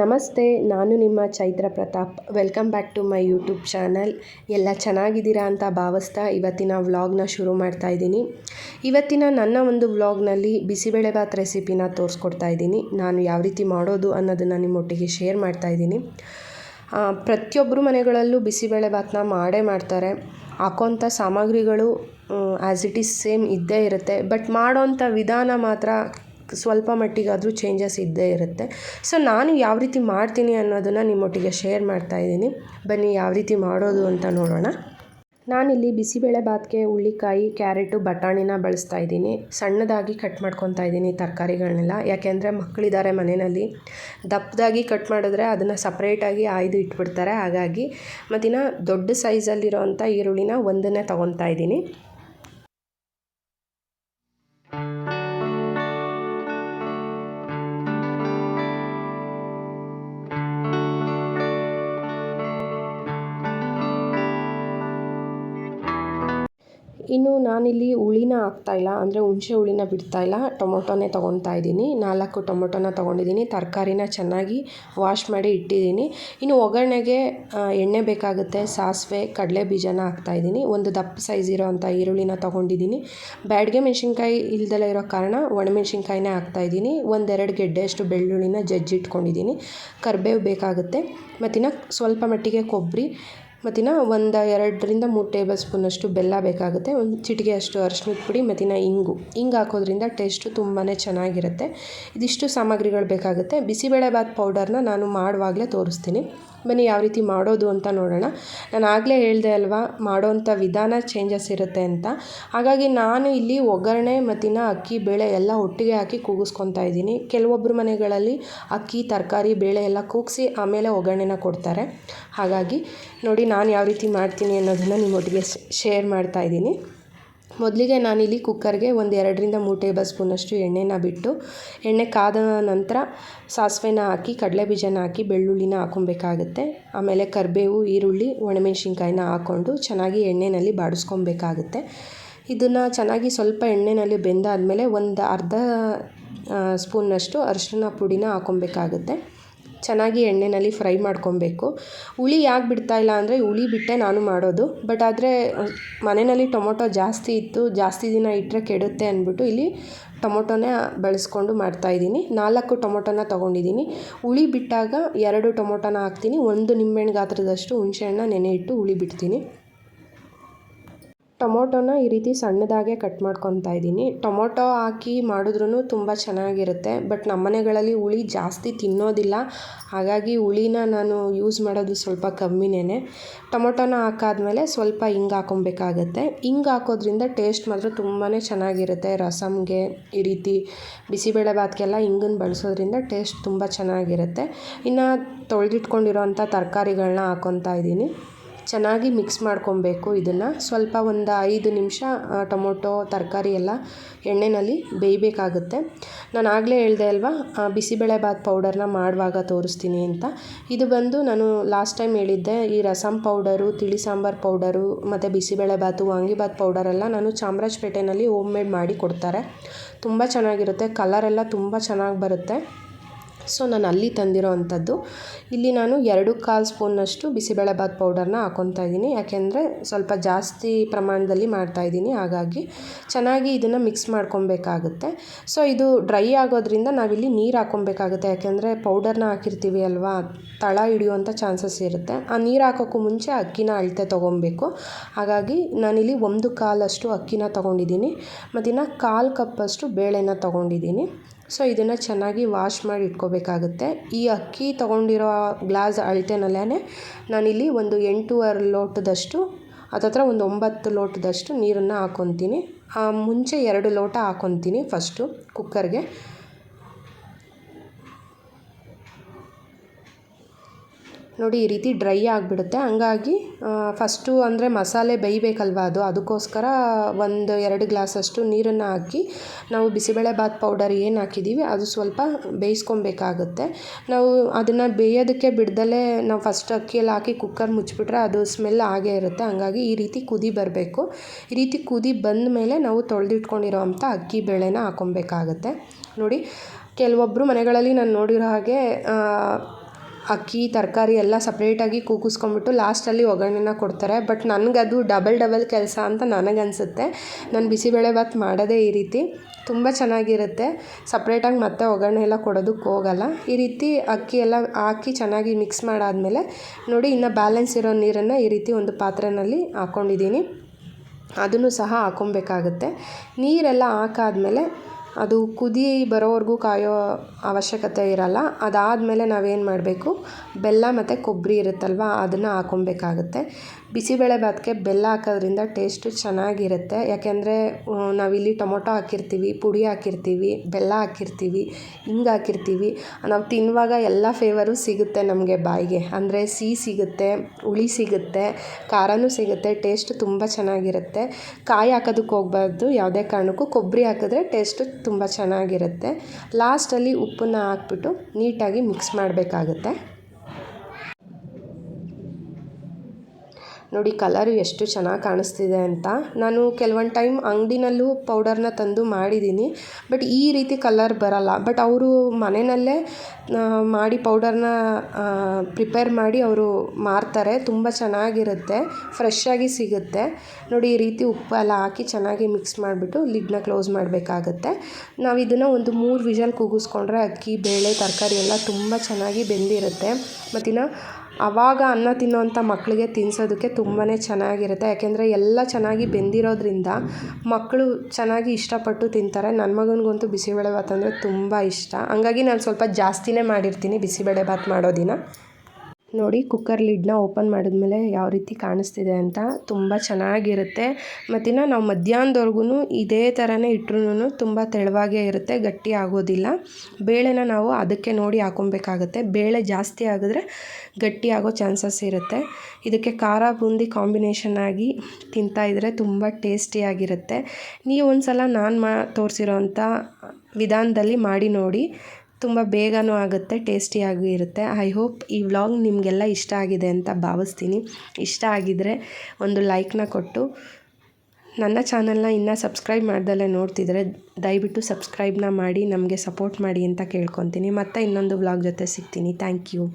ನಮಸ್ತೆ, ನಾನು ನಿಮ್ಮ Chaitra Pratap. Welcome back to my YouTube channel. ಎಲ್ಲ ಚೆನ್ನಾಗಿದ್ದೀರಾ ಅಂತ ಭಾವಿಸ್ತಾ ಇವತ್ತಿನ ವ್ಲಾಗ್ನ ಶುರು ಮಾಡ್ತಾ ಇದ್ದೀನಿ. ಇವತ್ತಿನ ನನ್ನ ಒಂದು ವ್ಲಾಗ್ನಲ್ಲಿ ಬಿಸಿಬೇಳೆಭಾತ್ ರೆಸಿಪಿನ ತೋರಿಸ್ಕೊಡ್ತಾ ಇದ್ದೀನಿ. ನಾನು ಯಾವ ರೀತಿ ಮಾಡೋದು ಅನ್ನೋದನ್ನು ನಿಮ್ಮೊಟ್ಟಿಗೆ ಶೇರ್ ಮಾಡ್ತಾ ಇದ್ದೀನಿ. ಪ್ರತಿಯೊಬ್ಬರು ಮನೆಗಳಲ್ಲೂ ಬಿಸಿಬೇಳೆಭಾತನ್ನ ಮಾಡೇ ಮಾಡ್ತಾರೆ. ಹಾಕೋಂಥ ಸಾಮಗ್ರಿಗಳು ಆ್ಯಸ್ ಇಟ್ ಈಸ್ ಸೇಮ್ ಇದ್ದೇ ಇರುತ್ತೆ. ಬಟ್ ಮಾಡೋಂಥ ವಿಧಾನ ಮಾತ್ರ ಸ್ವಲ್ಪ ಮಟ್ಟಿಗಾದರೂ ಚೇಂಜಸ್ ಇದ್ದೇ ಇರುತ್ತೆ. ಸೊ ನಾನು ಯಾವ ರೀತಿ ಮಾಡ್ತೀನಿ ಅನ್ನೋದನ್ನು ನಿಮ್ಮೊಟ್ಟಿಗೆ ಶೇರ್ ಮಾಡ್ತಾ ಇದ್ದೀನಿ. ಬನ್ನಿ ಯಾವ ರೀತಿ ಮಾಡೋದು ಅಂತ ನೋಡೋಣ. ನಾನಿಲ್ಲಿ ಬಿಸಿಬೇಳೆ ಭಾತ್ಗೆ ಹುಳ್ಳಿಕಾಯಿ ಕ್ಯಾರೆಟು, ಬಟಾಣಿನ ಬಳಸ್ತಾ ಇದ್ದೀನಿ. ಸಣ್ಣದಾಗಿ ಕಟ್ ಮಾಡ್ಕೊತಾ ಇದ್ದೀನಿ ತರಕಾರಿಗಳನ್ನೆಲ್ಲ. ಯಾಕೆಂದರೆ ಮಕ್ಕಳಿದ್ದಾರೆ ಮನೆಯಲ್ಲಿ. ದಪ್ಪದಾಗಿ ಕಟ್ ಮಾಡಿದ್ರೆ ಅದನ್ನು ಸಪ್ರೇಟಾಗಿ ಆಯ್ದು ಇಟ್ಬಿಡ್ತಾರೆ. ಹಾಗಾಗಿ ಮತ್ತಿನ್ನು ದೊಡ್ಡ ಸೈಜಲ್ಲಿರೋವಂಥ ಈರುಳ್ಳಿನ ಒಂದನ್ನೇ ತೊಗೊತಾ ಇದ್ದೀನಿ. ಇನ್ನು ನಾನಿಲ್ಲಿ ಹುಳಿನ ಹಾಕ್ತಾಯಿಲ್ಲ ಅಂದರೆ ಹುಣಸೆ ಹುಳಿನ ಬಿಡ್ತಾಯಿಲ್ಲ ಟೊಮೊಟೊನೇ ತೊಗೊತಾ ಇದ್ದೀನಿ. ನಾಲ್ಕು ಟೊಮೊಟೊನ ತೊಗೊಂಡಿದ್ದೀನಿ. ತರಕಾರಿನ ಚೆನ್ನಾಗಿ ವಾಶ್ ಮಾಡಿ ಇಟ್ಟಿದ್ದೀನಿ. ಇನ್ನು ಒಗ್ಗರಣೆಗೆ ಎಣ್ಣೆ ಬೇಕಾಗುತ್ತೆ. ಸಾಸಿವೆ, ಕಡಲೆ ಬೀಜನ ಹಾಕ್ತಾಯಿದ್ದೀನಿ ಒಂದು ದಪ್ಪ ಸೈಜ್ ಇರೋವಂಥ ಈರುಳ್ಳಿನ ತೊಗೊಂಡಿದ್ದೀನಿ. ಬ್ಯಾಡ್ಗೆ ಮೆಣಸಿನ್ಕಾಯಿ ಇಲ್ದಲೇ ಇರೋ ಕಾರಣ ಒಣಮೆಣ್ಸಿನ್ಕಾಯಿನೇ ಹಾಕ್ತಾಯಿದ್ದೀನಿ ಒಂದೆರಡು ಗೆಡ್ಡೆಯಷ್ಟು ಬೆಳ್ಳುಳ್ಳಿನ ಜಜ್ಜಿಟ್ಕೊಂಡಿದ್ದೀನಿ. ಕರಿಬೇವು ಬೇಕಾಗುತ್ತೆ. ಮತ್ತಿನ್ನು ಸ್ವಲ್ಪ ಮಟ್ಟಿಗೆ ಕೊಬ್ಬರಿ. ಮತ್ತಿನ್ನು ಒಂದು ಎರಡರಿಂದ ಮೂರು ಟೇಬಲ್ ಸ್ಪೂನಷ್ಟು ಬೆಲ್ಲ ಬೇಕಾಗುತ್ತೆ. ಒಂದು ಚಿಟಿಕೆಯಷ್ಟು ಅರಿಶಿನದ ಪುಡಿ ಮತ್ತಿನ ಇಂಗು. ಇಂಗು ಹಾಕೋದ್ರಿಂದ ಟೇಸ್ಟು ತುಂಬಾ ಚೆನ್ನಾಗಿರುತ್ತೆ. ಇದಿಷ್ಟು ಸಾಮಗ್ರಿಗಳು ಬೇಕಾಗುತ್ತೆ. ಬಿಸಿಬೇಳೆಭಾತ್ ಪೌಡರ್ನ ನಾನು ಮಾಡುವಾಗಲೇ ತೋರಿಸ್ತೀನಿ. ಬನ್ನಿ ಯಾವ ರೀತಿ ಮಾಡೋದು ಅಂತ ನೋಡೋಣ. ನಾನು ಆಗಲೇ ಹೇಳಿದೆ ಅಲ್ವಾ ಮಾಡೋವಂಥ ವಿಧಾನ ಚೇಂಜಸ್ ಇರುತ್ತೆ ಅಂತ. ಹಾಗಾಗಿ ನಾನು ಇಲ್ಲಿ ಒಗ್ಗರಣೆ ಮತ್ತಿನ ಅಕ್ಕಿ, ಬೇಳೆ ಎಲ್ಲ ಒಟ್ಟಿಗೆ ಹಾಕಿ ಕೂಗಿಸ್ಕೊತಾ ಇದ್ದೀನಿ. ಕೆಲವೊಬ್ಬರು ಮನೆಗಳಲ್ಲಿ ಅಕ್ಕಿ, ತರಕಾರಿ, ಬೇಳೆ ಎಲ್ಲ ಕೂಗಿಸಿ ಆಮೇಲೆ ಒಗ್ಗರಣೆನ ಕೊಡ್ತಾರೆ. ಹಾಗಾಗಿ ನೋಡಿ ನಾನು ಯಾವ ರೀತಿ ಮಾಡ್ತೀನಿ ಅನ್ನೋದನ್ನು ನಿಮ್ಮೊಟ್ಟಿಗೆ ಶೇರ್ ಮಾಡ್ತಾ ಇದ್ದೀನಿ. ಮೊದಲಿಗೆ ನಾನಿಲ್ಲಿ ಕುಕ್ಕರ್ಗೆ ಒಂದು ಎರಡರಿಂದ ಮೂರು ಟೇಬಲ್ ಸ್ಪೂನಷ್ಟು ಎಣ್ಣೆನ ಬಿಟ್ಟು, ಎಣ್ಣೆ ಕಾದ ನಂತರ ಸಾಸಿವೆನ ಹಾಕಿ ಕಡಲೆ ಬೀಜನ ಹಾಕಿ, ಬೆಳ್ಳುಳ್ಳಿನ ಹಾಕೊಬೇಕಾಗುತ್ತೆ ಆಮೇಲೆ ಕರಿಬೇವು, ಈರುಳ್ಳಿ, ಒಣಮೆಣ್ಸಿನ್ಕಾಯಿನ ಹಾಕ್ಕೊಂಡು ಚೆನ್ನಾಗಿ ಎಣ್ಣೆಯಲ್ಲಿ ಬಾಡಿಸ್ಕೊಬೇಕಾಗುತ್ತೆ. ಇದನ್ನು ಚೆನ್ನಾಗಿ ಸ್ವಲ್ಪ ಎಣ್ಣೆಯಲ್ಲಿ ಬೆಂದಾದಮೇಲೆ ಒಂದು ಅರ್ಧ ಸ್ಪೂನ್ನಷ್ಟು ಅರಿಶಿನ ಪುಡಿನ ಹಾಕೊಬೇಕಾಗುತ್ತೆ ಚೆನ್ನಾಗಿ ಎಣ್ಣೆಯಲ್ಲಿ ಫ್ರೈ ಮಾಡ್ಕೊಬೇಕು. ಹುಳಿ ಯಾಕೆ ಬಿಡ್ತಾ ಇಲ್ಲ ಅಂದರೆ ಹುಳಿ ಬಿಟ್ಟೆ ನಾನು ಮಾಡೋದು. ಬಟ್ ಆದರೆ, ಮನೆಯಲ್ಲಿ ಟೊಮೊಟೊ ಜಾಸ್ತಿ ಇತ್ತು, ಜಾಸ್ತಿ ದಿನ ಇಟ್ಟರೆ ಕೆಡುತ್ತೆ ಅಂದ್ಬಿಟ್ಟು ಇಲ್ಲಿ ಟೊಮೊಟೊನೇ ಬಳಸ್ಕೊಂಡು ಮಾಡ್ತಾಯಿದ್ದೀನಿ ನಾಲ್ಕು ಟೊಮೊಟೊನ ತೊಗೊಂಡಿದ್ದೀನಿ. ಹುಳಿ ಬಿಟ್ಟಾಗ ಎರಡು ಟೊಮೊಟೊನ ಹಾಕ್ತೀನಿ. ಒಂದು ನಿಂಬೆಹಣ್ಣು ಗಾತ್ರದಷ್ಟು ಹುಣಸೆಹಣ್ಣ ನೆನೆ ಇಟ್ಟು ಹುಳಿ ಬಿಡ್ತೀನಿ. ಟೊಮೊಟೊನ ಈ ರೀತಿ ಸಣ್ಣದಾಗೆ ಕಟ್ ಮಾಡ್ಕೊತಾ ಇದ್ದೀನಿ. ಟೊಮೊಟೊ ಹಾಕಿ ಮಾಡಿದ್ರೂ ತುಂಬ ಚೆನ್ನಾಗಿರುತ್ತೆ. ಬಟ್ ನಮ್ಮ ಮನೆಗಳಲ್ಲಿ ಹುಳಿ ಜಾಸ್ತಿ ತಿನ್ನೋದಿಲ್ಲ. ಹಾಗಾಗಿ ಹುಳಿನ ನಾನು ಯೂಸ್ ಮಾಡೋದು ಸ್ವಲ್ಪ ಕಮ್ಮಿನೇ ಟೊಮೊಟೊನ ಹಾಕಾದ್ಮೇಲೆ ಸ್ವಲ್ಪ ಹಿಂಗೆ ಹಾಕೊಬೇಕಾಗತ್ತೆ. ಹಿಂಗೆ ಹಾಕೋದ್ರಿಂದ ಟೇಸ್ಟ್ ಮಾತ್ರ ತುಂಬಾ ಚೆನ್ನಾಗಿರುತ್ತೆ. ರಸಮ್ಗೆ ಈ ರೀತಿ ಬಿಸಿಬೇಳೆಭಾತ್ಗೆಲ್ಲ ಹಿಂಗನ್ನು ಬಳಸೋದ್ರಿಂದ ಟೇಸ್ಟ್ ತುಂಬ ಚೆನ್ನಾಗಿರುತ್ತೆ. ಇನ್ನು ತೊಳೆದಿಟ್ಕೊಂಡಿರೋಂಥ ತರಕಾರಿಗಳನ್ನ ಹಾಕೊತಾ ಇದ್ದೀನಿ. ಚೆನ್ನಾಗಿ ಮಿಕ್ಸ್ ಮಾಡ್ಕೊಬೇಕು ಇದನ್ನು. ಸ್ವಲ್ಪ ಒಂದು ಐದು ನಿಮಿಷ ಟೊಮೊಟೊ, ತರಕಾರಿ ಎಲ್ಲ ಎಣ್ಣೆಯಲ್ಲಿ ಬೇಯಬೇಕಾಗುತ್ತೆ. ನಾನು ಆಗಲೇ ಹೇಳಿದೆ ಅಲ್ವಾ ಬಿಸಿಬೇಳೆಭಾತ್ ಪೌಡರ್ನ ಮಾಡುವಾಗ ತೋರಿಸ್ತೀನಿ ಅಂತ. ಇದು ಬಂದು ನಾನು ಲಾಸ್ಟ್ ಟೈಮ್ ಹೇಳಿದ್ದೆ, ಈ ರಸಂ ಪೌಡರು, ತಿಳಿ ಸಾಂಬಾರು ಪೌಡರು, ಮತ್ತು ಬಿಸಿಬೇಳೆಭಾತು ವಾಂಗಿಭಾತ್ ಪೌಡರೆಲ್ಲ ನಾನು ಚಾಮರಾಜಪೇಟೆಯಲ್ಲಿ ಹೋಮ್ ಮೇಡ್ ಮಾಡಿ ಕೊಡ್ತಾರೆ. ತುಂಬ ಚೆನ್ನಾಗಿರುತ್ತೆ, ಕಲರೆಲ್ಲ ತುಂಬ ಚೆನ್ನಾಗಿ ಬರುತ್ತೆ. ಸೊ ನಾನು ಅಲ್ಲಿ ತಂದಿರೋ ಅಂಥದ್ದು. ಇಲ್ಲಿ ನಾನು ಎರಡು ಕಾಲು ಸ್ಪೂನಷ್ಟು ಬಿಸಿಬೇಳೆಬಾತ್ ಪೌಡರ್ನ ಹಾಕ್ಕೊತಾ ಇದ್ದೀನಿ. ಯಾಕೆಂದರೆ ಸ್ವಲ್ಪ ಜಾಸ್ತಿ ಪ್ರಮಾಣದಲ್ಲಿ ಮಾಡ್ತಾ ಇದ್ದೀನಿ. ಹಾಗಾಗಿ ಚೆನ್ನಾಗಿ ಇದನ್ನು ಮಿಕ್ಸ್ ಮಾಡ್ಕೊಬೇಕಾಗುತ್ತೆ ಸೊ ಇದು ಡ್ರೈ ಆಗೋದ್ರಿಂದ ನಾವಿಲ್ಲಿ ನೀರು ಹಾಕ್ಕೊಬೇಕಾಗುತ್ತೆ ಯಾಕೆಂದರೆ ಪೌಡರ್ನ ಹಾಕಿರ್ತೀವಿ ಅಲ್ವಾ? ತಳ ಹಿಡಿಯುವಂಥ ಚಾನ್ಸಸ್ ಇರುತ್ತೆ. ಆ ನೀರು ಹಾಕೋಕ್ಕೂ ಮುಂಚೆ ಅಕ್ಕಿನ ಅಳತೆ ತೊಗೊಬೇಕು ಹಾಗಾಗಿ ನಾನಿಲ್ಲಿ ಒಂದು ಕಾಲಷ್ಟು ಅಕ್ಕಿನ ತೊಗೊಂಡಿದ್ದೀನಿ. ಮತ್ತಿನ್ನು ಕಾಲು ಕಪ್ಪಷ್ಟು ಬೇಳೆನ ತೊಗೊಂಡಿದ್ದೀನಿ. ಸೊ ಇದನ್ನು ಚೆನ್ನಾಗಿ ವಾಶ್ ಮಾಡಿ ಇಟ್ಕೋಬೇಕಾಗುತ್ತೆ. ಈ ಅಕ್ಕಿ ತೊಗೊಂಡಿರೋ ಗ್ಲಾಸ್ ಅಳತೆನಲ್ಲೇ ನಾನಿಲ್ಲಿ ಒಂದು ಎಂಟೂವರೆ ಲೋಟದಷ್ಟು ಅದತ್ರ ಒಂದು ಒಂಬತ್ತು ಲೋಟದಷ್ಟು ನೀರನ್ನು ಹಾಕ್ಕೊತೀನಿ ಮುಂಚೆ ಎರಡು ಲೋಟ ಹಾಕ್ಕೊತೀನಿ ಫಸ್ಟು ಕುಕ್ಕರ್ಗೆ ನೋಡಿ, ಈ ರೀತಿ ಡ್ರೈ ಆಗಿಬಿಡುತ್ತೆ. ಹಂಗಾಗಿ ಫಸ್ಟು ಅಂದರೆ ಮಸಾಲೆ ಬೇಯಬೇಕಲ್ವ ಅದು? ಅದಕ್ಕೋಸ್ಕರ ಒಂದು ಎರಡು ಗ್ಲಾಸಷ್ಟು ನೀರನ್ನು ಹಾಕಿ, ನಾವು ಬಿಸಿಬೇಳೆಬಾತ್ ಪೌಡರ್ ಏನು ಹಾಕಿದ್ದೀವಿ ಅದು ಸ್ವಲ್ಪ ಬೇಯಿಸ್ಕೊಬೇಕಾಗುತ್ತೆ. ನಾವು ಅದನ್ನು ಬೇಯೋದಕ್ಕೆ ಬಿಡ್ದಲೇ ನಾವು ಫಸ್ಟ್ ಅಕ್ಕಿಯಲ್ಲಿ ಹಾಕಿ ಕುಕ್ಕರ್ ಮುಚ್ಚಿಬಿಟ್ರೆ ಅದು ಸ್ಮೆಲ್ ಆಗೇ ಇರುತ್ತೆ. ಹಂಗಾಗಿ ಈ ರೀತಿ ಕುದಿ ಬರಬೇಕು. ಈ ರೀತಿ ಕುದಿ ಬಂದ ಮೇಲೆ ನಾವು ತೊಳೆದಿಟ್ಕೊಂಡಿರೋ ಅಂಥ ಅಕ್ಕಿ ಬೇಳೆನ ಹಾಕೊಬೇಕಾಗತ್ತೆ. ನೋಡಿ ಕೆಲವೊಬ್ಬರು ಮನೆಗಳಲ್ಲಿ ನಾನು ನೋಡಿರೋ ಹಾಗೆ ಅಕ್ಕಿ, ತರಕಾರಿ ಎಲ್ಲ ಸಪ್ರೇಟಾಗಿ ಕೂಗಿಸ್ಕೊಂಬಿಟ್ಟು ಲಾಸ್ಟಲ್ಲಿ ಒಗ್ಗರಣೆನ ಕೊಡ್ತಾರೆ. ಬಟ್ ನನಗದು ಡಬಲ್ ಡಬಲ್ ಕೆಲಸ ಅಂತ ನನಗನ್ಸುತ್ತೆ. ನಾನು ಬಿಸಿಬೇಳೆಭಾತ್ ಮಾಡೋದೇ ಈ ರೀತಿ. ತುಂಬ ಚೆನ್ನಾಗಿರುತ್ತೆ. ಸಪ್ರೇಟಾಗಿ ಮತ್ತೆ ಒಗ್ಗರಣೆ ಎಲ್ಲ ಕೊಡೋದಕ್ಕೆ ಹೋಗಲ್ಲ. ಈ ರೀತಿ ಅಕ್ಕಿ ಎಲ್ಲ ಹಾಕಿ ಚೆನ್ನಾಗಿ ಮಿಕ್ಸ್ ಮಾಡಾದಮೇಲೆ ನೋಡಿ ಇನ್ನು ಬ್ಯಾಲೆನ್ಸ್ ಇರೋ ನೀರನ್ನು ಈ ರೀತಿ ಒಂದು ಪಾತ್ರೆಯಲ್ಲಿ ಹಾಕ್ಕೊಂಡಿದ್ದೀನಿ ಅದನ್ನು ಸಹ ಹಾಕ್ಕೊಬೇಕಾಗುತ್ತೆ. ನೀರೆಲ್ಲ ಹಾಕಾದ್ಮೇಲೆ ಅದು ಕುದಿ ಬರೋವರೆಗೂ ಕಾಯೋ ಅವಶ್ಯಕತೆ ಇರಲ್ಲ. ಅದಾದಮೇಲೆ ನಾವೇನು ಮಾಡಬೇಕು? ಬೆಲ್ಲ ಮತ್ತು ಕೊಬ್ಬರಿ ಇರುತ್ತಲ್ವ, ಅದನ್ನು ಹಾಕ್ಕೊಬೇಕಾಗುತ್ತೆ ಬಿಸಿಬೇಳೆಭಾತ್ಗೆ ಬೆಲ್ಲ ಹಾಕೋದ್ರಿಂದ ಟೇಸ್ಟು ಚೆನ್ನಾಗಿರುತ್ತೆ. ಯಾಕೆಂದರೆ ನಾವಿಲ್ಲಿ ಟೊಮೊಟೊ ಹಾಕಿರ್ತೀವಿ, ಪುಡಿ ಹಾಕಿರ್ತೀವಿ, ಬೆಲ್ಲ ಹಾಕಿರ್ತೀವಿ, ಹಿಂಗೆ ಹಾಕಿರ್ತೀವಿ. ನಾವು ತಿನ್ನುವಾಗ ಎಲ್ಲ ಫ್ಲೇವರು ಸಿಗುತ್ತೆ ನಮಗೆ ಬಾಯಿಗೆ. ಅಂದರೆ ಸಿಹಿ ಸಿಗುತ್ತೆ, ಹುಳಿ ಸಿಗುತ್ತೆ, ಖಾರನೂ ಸಿಗುತ್ತೆ, ಟೇಸ್ಟ್ ತುಂಬ ಚೆನ್ನಾಗಿರುತ್ತೆ. ಕಾಯಿ ಹಾಕೋದಕ್ಕೆ ಹೋಗ್ಬಾರ್ದು, ಯಾವುದೇ ಕಾರಣಕ್ಕೂ. ಕೊಬ್ಬರಿ ಹಾಕಿದ್ರೆ ಟೇಸ್ಟು ತುಂಬ ಚೆನ್ನಾಗಿರುತ್ತೆ. ಲಾಸ್ಟಲ್ಲಿ ಉಪ್ಪನ್ನು ಹಾಕ್ಬಿಟ್ಟು ನೀಟಾಗಿ ಮಿಕ್ಸ್ ಮಾಡಬೇಕಾಗುತ್ತೆ. ನೋಡಿ ಕಲರು ಎಷ್ಟು ಚೆನ್ನಾಗಿ ಕಾಣಿಸ್ತಿದೆ ಅಂತ. ನಾನು ಕೆಲವೊಂದು ಟೈಮ್ ಅಂಗಡಿನಲ್ಲೂ ಪೌಡರ್ನ ತಂದು ಮಾಡಿದ್ದೀನಿ ಬಟ್ ಈ ರೀತಿ ಕಲರ್ ಬರಲ್ಲ. ಬಟ್ ಅವರು ಮನೆಯಲ್ಲೇ ಮಾಡಿ ಪೌಡರ್ನ ಪ್ರಿಪೇರ್ ಮಾಡಿ ಅವರು ಮಾರ್ತಾರೆ. ತುಂಬ ಚೆನ್ನಾಗಿರುತ್ತೆ. ಫ್ರೆಶ್ಶಾಗಿ ಸಿಗುತ್ತೆ. ನೋಡಿ ಈ ರೀತಿ ಉಪ್ಪೆಲ್ಲ ಹಾಕಿ ಚೆನ್ನಾಗಿ ಮಿಕ್ಸ್ ಮಾಡಿಬಿಟ್ಟು ಲಿಡ್ನ ಕ್ಲೋಸ್ ಮಾಡಬೇಕಾಗತ್ತೆ. ನಾವು ಇದನ್ನು ಒಂದು ಮೂರು ವಿಷಲ್ ಕೂಗಿಸ್ಕೊಂಡ್ರೆ ಅಕ್ಕಿ, ಬೇಳೆ, ತರಕಾರಿ ಎಲ್ಲ ತುಂಬ ಚೆನ್ನಾಗಿ ಬೆಂದಿರುತ್ತೆ. ಮತ್ತಿನ್ನು ಆವಾಗ ಅನ್ನ ತಿನ್ನೋವಂಥ ಮಕ್ಕಳಿಗೆ ತಿನ್ನಿಸೋದಕ್ಕೆ ತುಂಬಾ ಚೆನ್ನಾಗಿರುತ್ತೆ. ಯಾಕೆಂದರೆ ಎಲ್ಲ ಚೆನ್ನಾಗಿ ಬೆಂದಿರೋದ್ರಿಂದ ಮಕ್ಕಳು ಚೆನ್ನಾಗಿ ಇಷ್ಟಪಟ್ಟು ತಿಂತಾರೆ. ನನ್ನ ಮಗನಿಗಂತೂ ಬಿಸಿಬೇಳೆಭಾತ್ ಅಂದರೆ ತುಂಬ ಇಷ್ಟ. ಹಂಗಾಗಿ ನಾನು ಸ್ವಲ್ಪ ಜಾಸ್ತಿನೇ ಮಾಡಿರ್ತೀನಿ ಬಿಸಿಬೇಳೆಭಾತ್ ಮಾಡೋ ದಿನ. ನೋಡಿ ಕುಕ್ಕರ್ ಲಿಡ್ನ ಓಪನ್ ಮಾಡಿದ್ಮೇಲೆ ಯಾವ ರೀತಿ ಕಾಣಿಸ್ತಿದೆ ಅಂತ ತುಂಬ ಚೆನ್ನಾಗಿರುತ್ತೆ. ಮತ್ತಿನ್ನು ನಾವು ಮಧ್ಯಾಹ್ನದವರೆಗೂ ಇದೇ ಥರನೇ ಇಟ್ರೂ ತುಂಬ ತೆಳುವಾಗೇ ಇರುತ್ತೆ, ಗಟ್ಟಿ ಆಗೋದಿಲ್ಲ. ಬೇಳೆನ ನಾವು ಅದಕ್ಕೆ ನೋಡಿ ಹಾಕೊಬೇಕಾಗುತ್ತೆ. ಬೇಳೆ ಜಾಸ್ತಿ ಆಗಿದ್ರೆ ಗಟ್ಟಿ ಆಗೋ ಚಾನ್ಸಸ್ ಇರುತ್ತೆ. ಇದಕ್ಕೆ ಖಾರ ಬೂಂದಿ ಕಾಂಬಿನೇಷನ್ ಆಗಿ ತಿಂತಾಯಿದ್ರೆ ತುಂಬ ಟೇಸ್ಟಿಯಾಗಿರುತ್ತೆ ನೀವು ಒಂದು ಸಲ ನಾನು ಮಾ ತೋರಿಸಿರೋ ಅಂಥ ವಿಧಾನದಲ್ಲಿ ಮಾಡಿ ನೋಡಿ. ತುಂಬ ಬೇಗನೂ ಆಗುತ್ತೆ, ಟೇಸ್ಟಿಯಾಗೂ ಇರುತ್ತೆ. ಐ ಹೋಪ್ ಈ ವ್ಲಾಗ್ ನಿಮಗೆಲ್ಲ ಇಷ್ಟ ಆಗಿದೆ ಅಂತ ಭಾವಿಸ್ತೀನಿ. ಇಷ್ಟ ಆಗಿದ್ದರೆ ಒಂದು ಲೈಕ್ನ ಕೊಟ್ಟು. ನನ್ನ ಚಾನಲ್ನ ಇನ್ನೂ ಸಬ್ಸ್ಕ್ರೈಬ್ ಮಾಡ್ದಲ್ಲೇ ನೋಡ್ತಿದ್ರೆ ದಯವಿಟ್ಟು ಸಬ್ಸ್ಕ್ರೈಬ್ನ ಮಾಡಿ, ನಮಗೆ ಸಪೋರ್ಟ್ ಮಾಡಿ ಅಂತ ಕೇಳ್ಕೊತೀನಿ. ಮತ್ತೆ ಇನ್ನೊಂದು ವ್ಲಾಗ್ ಜೊತೆ ಸಿಗ್ತೀನಿ. Thank you